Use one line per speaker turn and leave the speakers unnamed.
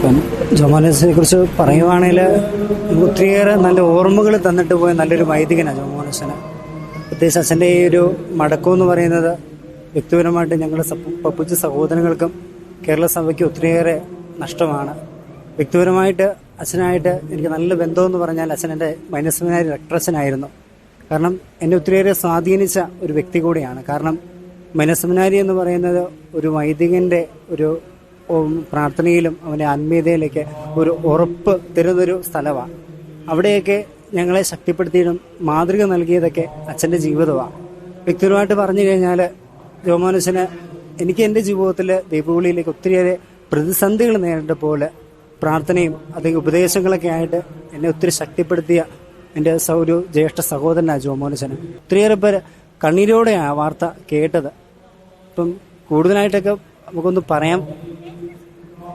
ഇപ്പം ജോമോനസിനെ കുറിച്ച് പറയുവാണെങ്കിൽ ഒത്തിരിയേറെ നല്ല ഓർമ്മകൾ തന്നിട്ട് പോയ നല്ലൊരു വൈദികനാണ് ജോമോനസിന് പ്രത്യേകിച്ച് അച്ഛന്റെ ഈ ഒരു മടക്കം എന്ന് പറയുന്നത് വ്യക്തിപരമായിട്ട് ഞങ്ങളുടെ പപ്പുച്ച സഹോദരങ്ങൾക്കും കേരള സഭയ്ക്ക് ഒത്തിരിയേറെ നഷ്ടമാണ്. വ്യക്തിപരമായിട്ട് അച്ഛനായിട്ട് എനിക്ക് നല്ല ബന്ധം എന്ന് പറഞ്ഞാൽ അച്ഛൻ എന്റെ മൈനസ്മനായ റെക്ടറച്ചനായിരുന്നു കാരണം എന്നെ ഒത്തിരിയേറെ സ്വാധീനിച്ച ഒരു വ്യക്തി കൂടിയാണ്. കാരണം മനസ്സമനാരി എന്ന് പറയുന്നത് ഒരു വൈദികന്റെ ഒരു പ്രാർത്ഥനയിലും അവന്റെ ആത്മീയതയിലേക്ക് ഒരു ഉറപ്പ് തരുന്നൊരു സ്ഥലമാണ് അവിടെയൊക്കെ ഞങ്ങളെ ശക്തിപ്പെടുത്തിയതും മാതൃക നൽകിയതൊക്കെ അച്ഛന്റെ ജീവിതമാണ് വ്യക്തിപരമായിട്ട് പറഞ്ഞു കഴിഞ്ഞാൽ ജോമാനുസന് എനിക്ക് എന്റെ ജീവിതത്തിൽ ദീപവിളിയിലേക്ക് ഒത്തിരിയേറെ പ്രതിസന്ധികൾ നേരിട്ടപ്പോൾ പ്രാർത്ഥനയും അല്ലെങ്കിൽ ഉപദേശങ്ങളൊക്കെ ആയിട്ട് എന്നെ ഒത്തിരി ശക്തിപ്പെടുത്തിയ എന്റെ ഒരു ജ്യേഷ്ഠ സഹോദരനാണ് ജോമോനുസന് ഒത്തിരിയേറെ പേര് കണ്ണീരോടെയാണ് ആ വാർത്ത കേട്ടത്. ഇപ്പം കൂടുതലായിട്ടൊക്കെ നമുക്കൊന്ന് പറയാൻ